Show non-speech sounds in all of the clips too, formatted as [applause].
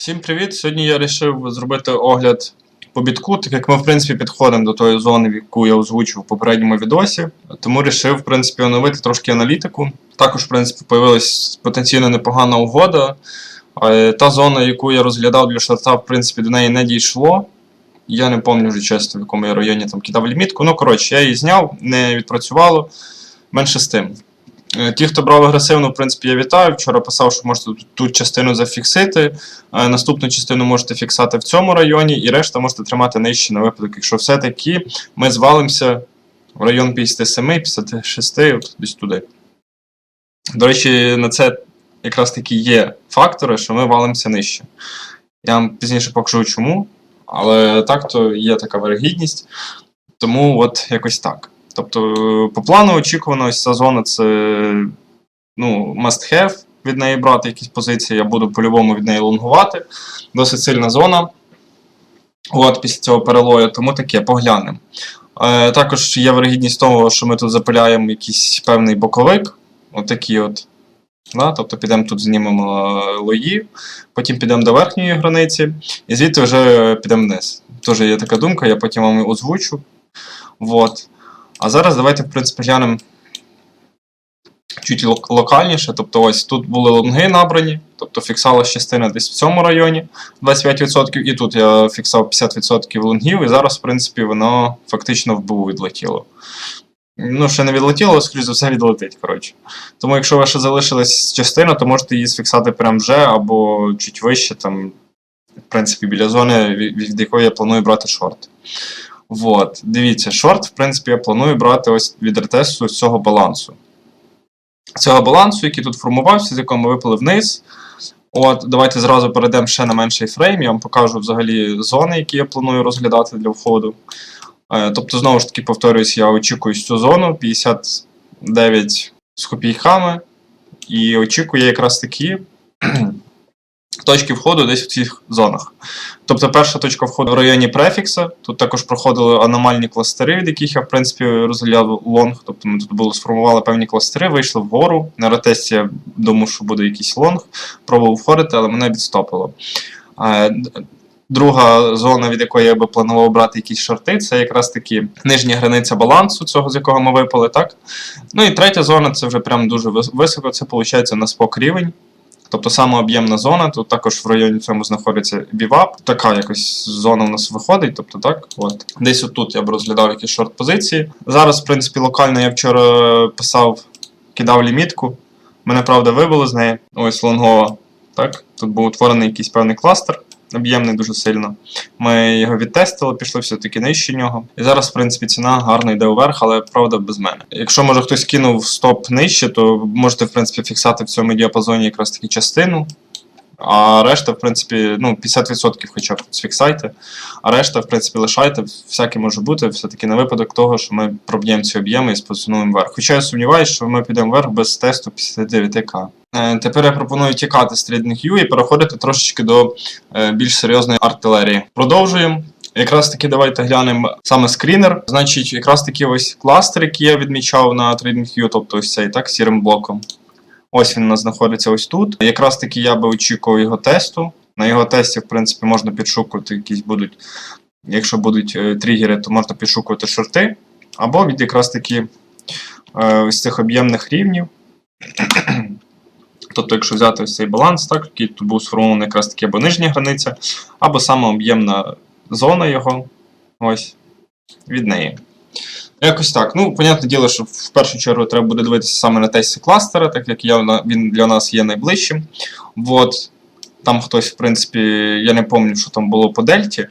Всім привіт! Сьогодні я вирішив зробити огляд по бітку, так як ми, в принципі, підходимо до тої зони, в яку я озвучив в попередньому відосі. Тому вирішив, в принципі, оновити трошки аналітику. Також, в принципі, появилась потенційно непогана угода. Е, Та зона, яку я розглядав для шорта, в принципі, до неї не дійшло. Я не пам'ятаю вже чесно, в якому я районі там кидав лімітку. Ну, коротше, я її зняв, не відпрацювало. Менше з тим. Е, Ті, хто брав агресивно, в принципі, я вітаю. Вчора писав, що можете ту частину зафіксити. Е, Наступну частину можете фіксати в цьому районі, і решта можете тримати нижче на випадок, якщо все-таки ми звалимося в район 57, 56, от десь туди. До речі, на це якраз таки є фактори, що ми валимося нижче. Я вам пізніше покажу чому, але так то є така вирогідність. Тому от якось так. Тобто, по плану очікувано, ось ця зона це ну, must have від неї брати якісь позиції. Я буду по-любому від неї лонгувати. Досить сильна зона. От, після цього перелою, тому таке, поглянемо. Е, також є вирогідність того, що ми тут запиляємо якийсь певний боковик. Отакий от. Да? Тобто підемо тут знімемо е, лої, потім підемо до верхньої границі, і звідти вже підемо вниз. Теж є така думка, я потім вам озвучу. Вот. А зараз давайте, в принципі, глянемо чуть локальніше. Тобто, ось тут були лонги набрані, тобто фіксала частина десь в цьому районі 25%, і тут я фіксав 50% лонгів, і зараз, в принципі, воно фактично в БУ відлетіло. Ну, ще не відлетіло, але, скоріш за все, відлетить. коротше. Тому, якщо ваша залишилась частина, то можете її сфіксати прямо вже або чуть вище, там, в принципі, біля зони, від якої я планую брати шорт. Вот, дивіться, шорт, в принципі, я планую брати ось від ретесту з цього балансу. Цього балансу, який тут формувався, з якого ми випали вниз. От, давайте зразу перейдемо ще на менший фрейм. Я вам покажу взагалі зони, які я планую розглядати для входу. Е, тобто, знову ж таки, повторюсь, я очікую цю зону 59 з копійками. І очікую якраз такі точки входу десь в цих зонах. Тобто, перша точка входу в районі префікса. Тут також проходили аномальні кластери, від яких я, в принципі, розглядав лонг. Тобто ми тут було сформували певні кластери, вийшли вгору. На ретесті я думав, що буде якийсь лонг. Пробував входити, але мене відстопило. Е, Друга зона, від якої я би планував брати якісь шорти, це якраз таки нижня границя балансу, цього з якого ми випали, так? Ну і третя зона це вже прям дуже високо, це виходить на спок рівень. Тобто саме об'ємна зона, тут також в районі цьому знаходиться бівап. Така якось зона у нас виходить. Тобто так, от. Десь отут я б розглядав якісь шорт-позиції. Зараз, в принципі, локально я вчора писав, кидав лімітку. Мене правда вибило з неї. Ось лонгова. Так, тут був утворений якийсь певний кластер. Об'ємний дуже сильно. Ми його відтестили, пішли все-таки нижче нього. І зараз, в принципі, ціна гарно йде вверх, але правда без мене. Якщо може хтось кинув стоп нижче, то можете, в принципі, фіксати в цьому діапазоні якраз таки частину. А решта, в принципі, ну, 50% хоча б сфіксайте. А решта, в принципі, лишайте. Всяке може бути, все-таки на випадок того, що ми проб'ємо ці об'єми і спозиціонуємо вверх. Хоча я сумніваюся, що ми підемо вверх без тесту 59к. Е, Тепер я пропоную тікати з TradingView і переходити трошечки до е, більш серйозної артилерії. Продовжуємо. Якраз таки давайте глянемо саме скрінер. Значить, якраз таки ось кластер, який я відмічав на TradingView, тобто ось цей так, сірим блоком. Ось він у нас знаходиться ось тут. Якраз таки я би очікував його тесту. На його тесті, в принципі, можна підшукувати якісь будуть. Якщо будуть е, тригери, то можна підшукувати шорти. Або від якраз таки е, ось цих об'ємних рівнів. [clears throat] Тобто, якщо взяти ось цей баланс, так, який тут був сформований якраз таки або нижня границя, або саме об'ємна зона його. Ось від неї. Якось так. Ну, понятне діло, що в першу чергу треба буде дивитися саме на тесті кластера, так як я, він для нас є найближчим. От. Там хтось, в принципі, я не пам'ятаю, що там було по дельті,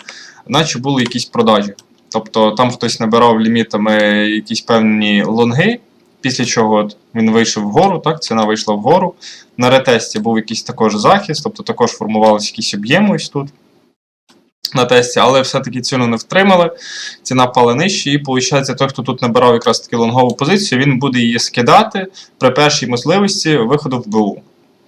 наче були якісь продажі. Тобто там хтось набирав лімітами якісь певні лонги, після чого він вийшов вгору, так, ціна вийшла вгору. На ретесті був якийсь також захист, тобто також формувалися якісь об'єми ось тут на тесті, але все-таки ціну не втримали, ціна впала нижче, і виходить, той, хто тут набирав якраз таки лонгову позицію, він буде її скидати при першій можливості виходу в БУ.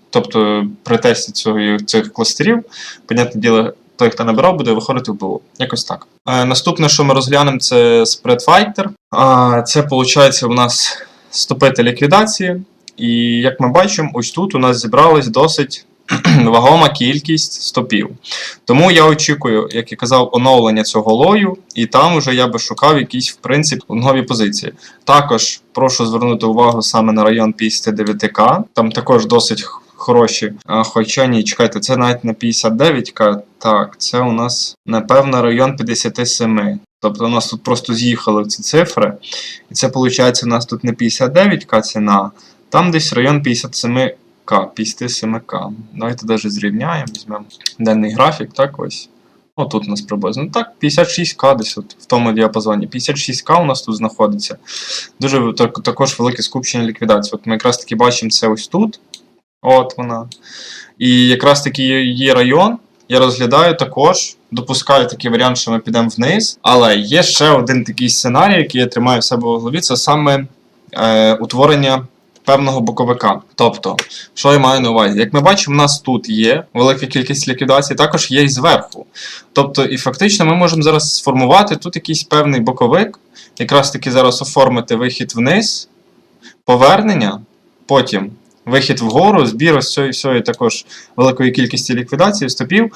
Тобто при тесті цього, цих кластерів, понятне діло, той, хто набирав, буде виходити в БУ. Якось так. Е, наступне, що ми розглянемо, це Spreadfighter. А, це, виходить, у нас стопити ліквідації. І як ми бачимо, ось тут у нас зібралось досить [clears throat] вагома кількість стопів. Тому я очікую, як я казав, оновлення цього лою, і там вже я би шукав якісь, в принципі, нові позиції. Також прошу звернути увагу саме на район 59К. Там також досить хороші. А, хоча ні, чекайте, це навіть не 59К. Так, це у нас, напевно, район 57. Тобто у нас тут просто з'їхали ці цифри. І це виходить, у нас тут не 59К ціна, там десь район 57К, 57К. Давайте навіть зрівняємо, візьмемо денний графік, так ось. О, тут у нас приблизно. Ну, Так, 56К десь от, в тому діапазоні. 56К у нас тут знаходиться. Дуже так, також велике скупчення ліквідації. От ми якраз таки бачимо це ось тут. От вона. І якраз таки є район. Я розглядаю також, допускаю такий варіант, що ми підемо вниз. Але є ще один такий сценарій, який я тримаю в себе в голові, це саме е, утворення певного боковика. Тобто, що я маю на увазі? Як ми бачимо, у нас тут є велика кількість ліквідацій, також є і зверху. Тобто, і фактично ми можемо зараз сформувати тут якийсь певний боковик, якраз таки зараз оформити вихід вниз, повернення, потім вихід вгору, збір ось цієї всієї також великої кількості ліквідацій, стопів,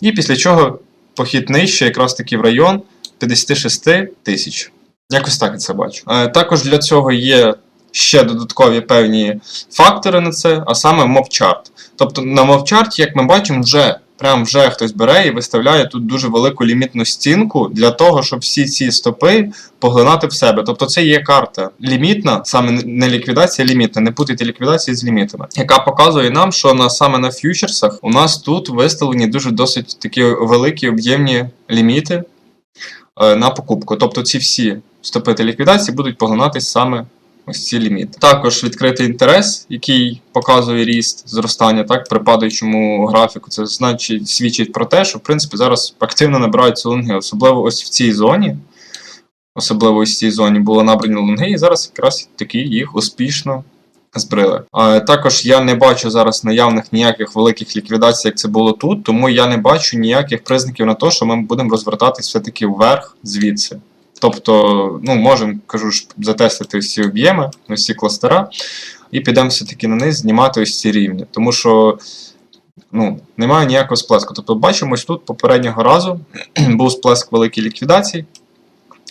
і після чого похід нижче, якраз таки в район 56 тисяч. Якось так це бачу. Е, також для цього є ще додаткові певні фактори на це, а саме мовчарт. Тобто на мовчарті, як ми бачимо, вже прям вже хтось бере і виставляє тут дуже велику лімітну стінку для того, щоб всі ці стопи поглинати в себе. Тобто це є карта лімітна, саме не ліквідація, лімітна. Не путайте ліквідацію з лімітами, яка показує нам, що на саме на фьючерсах у нас тут виставлені дуже досить такі великі об'ємні ліміти е, на покупку. Тобто ці всі стопи та ліквідації будуть поглинатись саме ось ці ліміти. Також відкритий інтерес, який показує ріст зростання, так, при падаючому графіку. Це значить свідчить про те, що в принципі зараз активно набираються лонги, особливо ось в цій зоні. Особливо ось в цій зоні було набрані лонги, і зараз якраз таки їх успішно збрили. А, також я не бачу зараз наявних ніяких великих ліквідацій, як це було тут, тому я не бачу ніяких признаків на те, що ми будемо розвертатись все-таки вверх звідси. Тобто, ну, можемо, кажу ж, затестити ці об'єми, ось ці кластера, і підемо все-таки на низ знімати ось ці рівні. Тому що ну, немає ніякого сплеску. Тобто, бачимо, ось тут попереднього разу [clears throat] був сплеск великій ліквідації,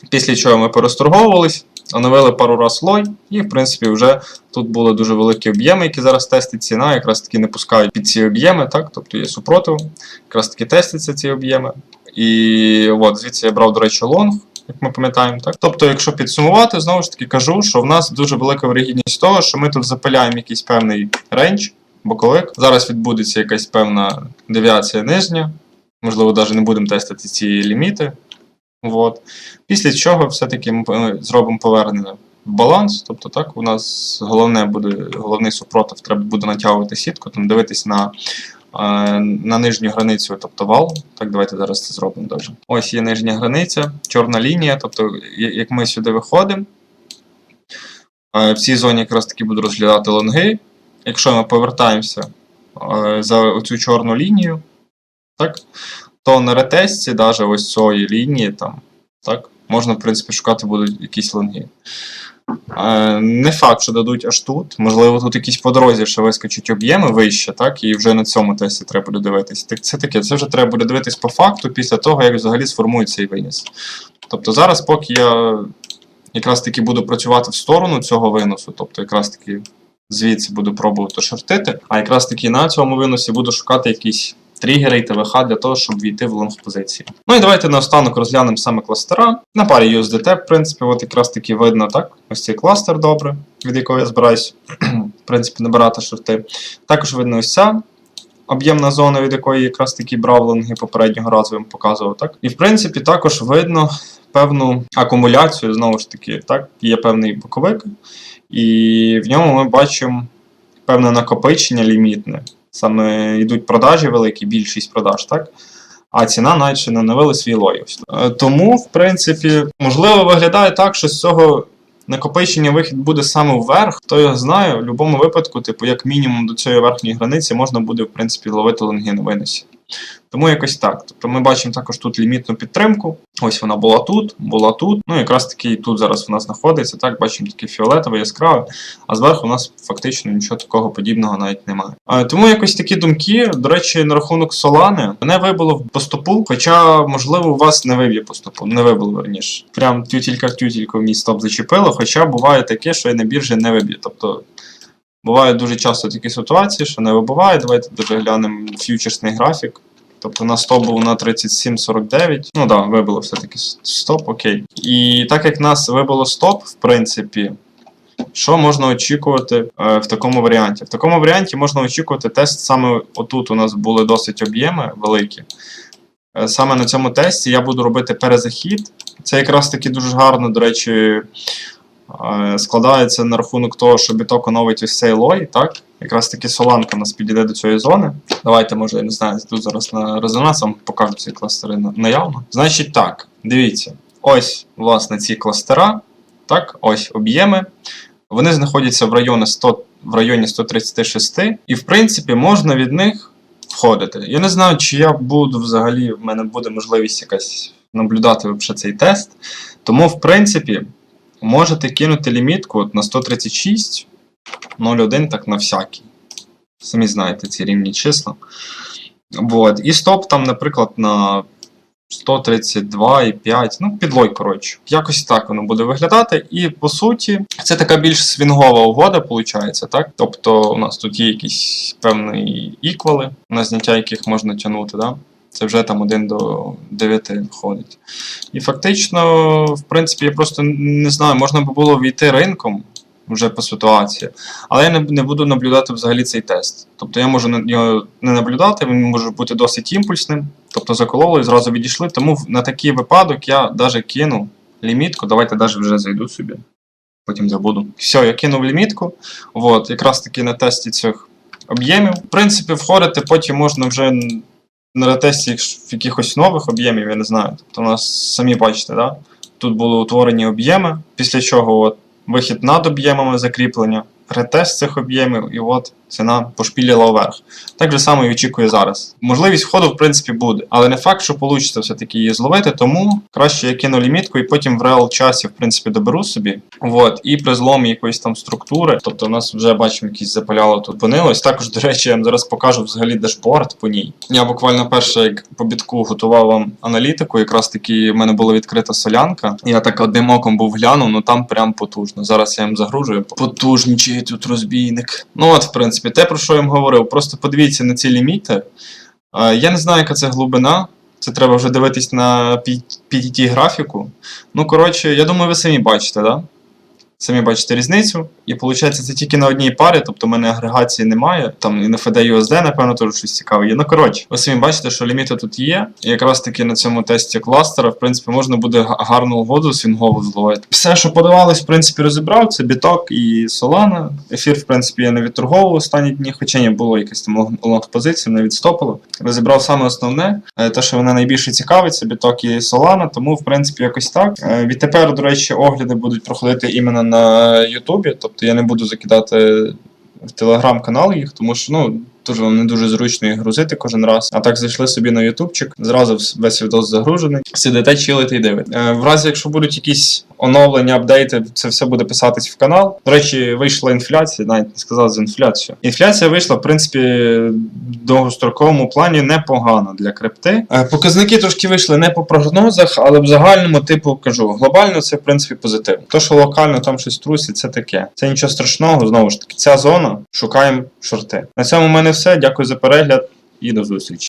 після чого ми пересторговувались, оновили пару раз лой, і, в принципі, вже тут були дуже великі об'єми, які зараз тестить ціна, якраз таки не пускають під ці об'єми, так? тобто є супротив, якраз таки тестяться ці об'єми. І от, звідси я брав, до речі, лонг як ми пам'ятаємо. Так? Тобто, якщо підсумувати, знову ж таки кажу, що в нас дуже велика вирогідність того, що ми тут запиляємо якийсь певний рейндж, боковик. Зараз відбудеться якась певна девіація нижня. Можливо, навіть не будемо тестити ці ліміти. От. Після чого все-таки ми зробимо повернення в баланс. Тобто, так, у нас головне буде, головний супротив треба буде натягувати сітку, там дивитись на е, на нижню границю, тобто вал. Так, давайте зараз це зробимо даже. Ось є нижня границя, чорна лінія. Тобто, як ми сюди виходимо, е, в цій зоні якраз таки буду розглядати лонги. Якщо ми повертаємося е, за цю чорну лінію, так, то на ретесті, навіть ось цієї лінії, там, так, можна, в принципі, шукати будуть якісь лонги. Е, Не факт, що дадуть аж тут. Можливо, тут якісь по дорозі ще вискочуть об'єми вище, так, і вже на цьому тесті треба буде дивитись. Так це таке, це вже треба буде дивитись по факту після того, як взагалі сформується цей виніс. Тобто зараз, поки я якраз таки буду працювати в сторону цього виносу, тобто якраз таки звідси буду пробувати шортити, а якраз таки на цьому виносі буду шукати якісь тригери і ТВХ для того, щоб війти в лонг позиції. Ну і давайте наостанок розглянемо саме кластера. На парі USDT, в принципі, от якраз таки видно, так? Ось цей кластер добре, від якого я збираюсь, [clears throat] в принципі, набирати шорти. Також видно ось ця об'ємна зона, від якої якраз таки брав лонги попереднього разу я вам показував. Так? І в принципі також видно певну акумуляцію, знову ж таки, так? є певний боковик, і в ньому ми бачимо певне накопичення лімітне. Саме йдуть продажі великі, більшість продаж, так? А ціна навіть ще не навели свій лой. Е, Тому, в принципі, можливо, виглядає так, що з цього накопичення вихід буде саме вверх, хто його знає, в будь-якому випадку, типу, як мінімум до цієї верхньої границі можна буде, в принципі, ловити лонги на виносі. Тому якось так. Тобто ми бачимо також тут лімітну підтримку. Ось вона була тут, була тут. Ну, якраз таки тут зараз вона знаходиться. Так, бачимо таке фіолетове, яскраве, а зверху у нас фактично нічого такого подібного навіть немає. Тому якось такі думки, до речі, на рахунок Солани, мене вибило по стопу, хоча, можливо, у вас не виб'є по стопу, не вибило верніше. Прям тютілька-тютілька в мій стоп зачепило, хоча буває таке, що і на біржі не виб'є. Тобто бувають дуже часто такі ситуації, що не вибиває. Давайте дуже глянемо фьючерсний графік. Тобто на стоп був на 37,49. Ну так, да, вибило все-таки стоп, окей. І так як нас вибило стоп, в принципі, що можна очікувати е, в такому варіанті? В такому варіанті можна очікувати тест саме отут у нас були досить об'єми великі. Е, Саме на цьому тесті я буду робити перезахід. Це якраз таки дуже гарно, до речі, складається на рахунок того, що біток оновить ось цей лой, так? Якраз таки соланка у нас підійде до цієї зони. Давайте, може, я не знаю, тут зараз на резонанс вам покажу ці кластери наявно. Значить так, дивіться, ось, власне, ці кластера, так, ось об'єми. Вони знаходяться в районі 100, в районі 136, і в принципі можна від них входити. Я не знаю, чи я буду взагалі, в мене буде можливість якась наблюдати цей тест. Тому, в принципі, можете кинути лімітку от на 136, 0,1 так на всякий. Самі знаєте ці рівні числа. Вот. І стоп там, наприклад, на 132,5, ну, підлой, коротше. Якось так воно буде виглядати. І по суті, це така більш свінгова угода, виходить, так? Тобто, у нас тут є якісь певні іквали, на зняття яких можна тягнути, да? Це вже там 1 до 9 входить. І фактично, в принципі, я просто не знаю, можна би було війти ринком вже по ситуації, але я не, не буду наблюдати взагалі цей тест. Тобто я можу його не наблюдати, він може бути досить імпульсним, тобто закололи і зразу відійшли. Тому на такий випадок я навіть кину лімітку. Давайте навіть вже зайду собі. Потім забуду. Все, я кинув лімітку. От, якраз таки на тесті цих об'ємів. В принципі, входити потім можна вже на ретесті в якихось нових об'ємів, я не знаю. Тобто у нас самі бачите, да? тут були утворені об'єми, після чого от, вихід над об'ємами закріплення, ретест цих об'ємів, і от ціна пошпіліла вверх. Так же само і очікує зараз. Можливість входу, в принципі, буде, але не факт, що вийде все-таки її зловити, тому краще я кину лімітку і потім в реал часі, в принципі, доберу собі. От, і при зломі якоїсь там структури, тобто у нас вже бачимо, якісь запаляло тут понилось. Також, до речі, я вам зараз покажу взагалі дешборд по ній. Я буквально перше, як по бітку готував вам аналітику, якраз таки в мене була відкрита солянка. Я так одним оком був глянув, ну там прям потужно. Зараз я їм загружую. Потужнічий тут розбійник. Ну от, в принципі, те, про що я вам говорив. Просто подивіться на ці ліміти. Я не знаю, яка це глибина. Це треба вже дивитись на PTT графіку. Ну, коротше, я думаю, ви самі бачите, да? Самі бачите різницю. І виходить, це тільки на одній парі, тобто в мене агрегації немає. Там і на FD USD, напевно, теж щось цікаве є. Ну, коротше, ви самі бачите, що ліміти тут є. І якраз таки на цьому тесті кластера, в принципі, можна буде гарну угоду свінгову зловити. Все, що подавалось, в принципі, розібрав. Це біток і Solana. Ефір, в принципі, я не відторговував останні дні, хоча не було якась там лонг- лонг-позиція, не відстопило. Розібрав саме основне, е, те, що мене найбільше цікавить, це біток і Solana, тому, в принципі, якось так. Е, Відтепер, до речі, огляди будуть проходити іменно на Ютубі, тобто я не буду закидати в телеграм-канал їх, тому що ну. Вам не дуже зручно їх грузити кожен раз. А так зайшли собі на ютубчик, зразу весь відос загружений. Сидите, чилите і дивите. Е, в разі, якщо будуть якісь оновлення, апдейти, це все буде писатись в канал. До речі, вийшла інфляція, навіть не сказав за інфляцію. Інфляція вийшла, в принципі, в довгостроковому плані непогано для крипти. Е, Показники трошки вийшли не по прогнозах, але в загальному, типу, кажу, глобально це в принципі позитивно. То, що локально там щось трусить, це таке. Це нічого страшного. Знову ж таки, ця зона шукаємо шорти. На цьому в мене все. Дякую за перегляд і до зустрічі.